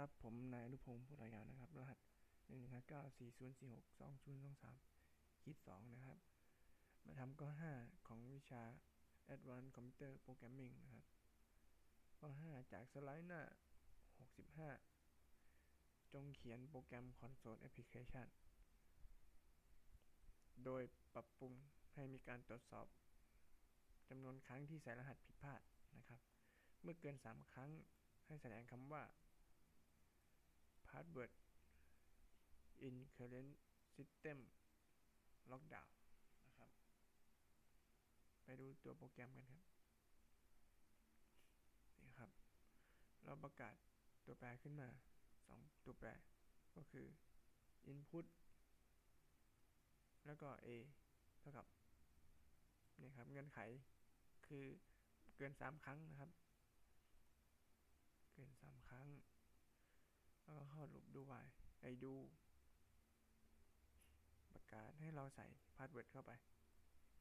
ครับ ผมนายอนุพงศ์ผู้รายงานนะครับ รหัสหนึ่งหนึ่งห้าเก้าสี่ศูนสี่หกสองศูนสองสามขีดสองนะครับ มาทำข้อห้าของวิชา Advanced Computer Programming นะครับ ข้อห้าจากสไลด์หน้าหกสิบห้าจงเขียนโปรแกรม Console Application โดยปรับปรุงให้มีการตรวจสอบจำนวนครั้งที่ใส่รหัสผิดพลาดนะครับ เมื่อเกิน 3 ครั้งให้แสดงคำว่า password in current system lockdown นะครับ ไปดูตัวโปรแกรมกันครับ นี่ครับ เราประกาศตัวแปรขึ้นมา 2 ตัวแปร ก็คือ input แล้วก็ a เท่ากับนี่ครับ เงื่อนไขคือเกิน 3 ครั้งนะครับ เกิน 3 ครั้ง แล้วก็เข้าลูปดูไวไอดูประกาศให้เราใส่พาสเวิร์ดเข้าไป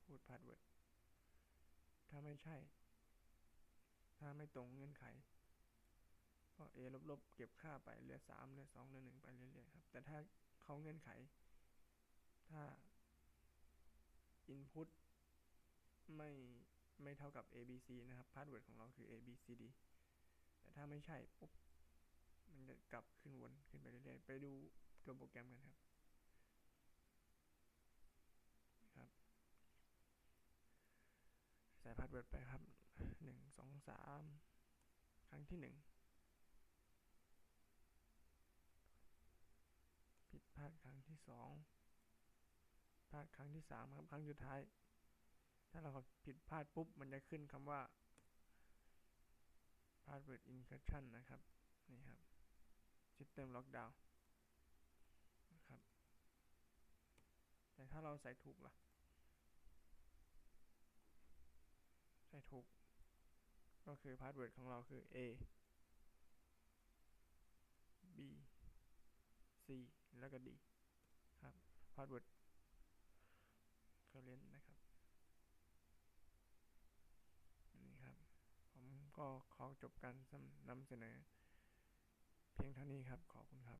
พูดพาสเวิร์ดถ้าไม่ใช่ ถ้าไม่ตรงเงื่อนไข ก็ a ลบๆเก็บค่าไปเหลือ 3 เหลือ 2 เหลือ 1 ไปเรื่อยๆครับ แต่ถ้าเขาเงื่อนไข ถ้า input ไม่ไม่เท่ากับ a b c นะครับพาสเวิร์ดของเราคือ a b c d แต่ถ้าไม่ใช่ปุ๊บ กลับขึ้นวนขึ้นไปเรื่อยๆไปดูตัวโปรแกรมกันครับครับใส่พาสเวิร์ดไปครับหนึ่งสองสามครั้งที่หนึ่งผิดพลาดครั้งที่สองพลาดครั้งที่สามครับครั้งสุดท้าย ถ้าเราผิดพลาดปุ๊บ มันจะขึ้นคำว่า password insertion นะครับ นี่ครับ system lockdown นะครับ แต่ถ้าเราใส่ถูกล่ะ ใส่ถูก ก็คือ password ของเราคือ a b c แล้วก็ d ครับ password current นะครับนี่ครับ ผมก็ขอจบการนำเสนอ เพียงเท่านี้ครับ ขอบคุณครับ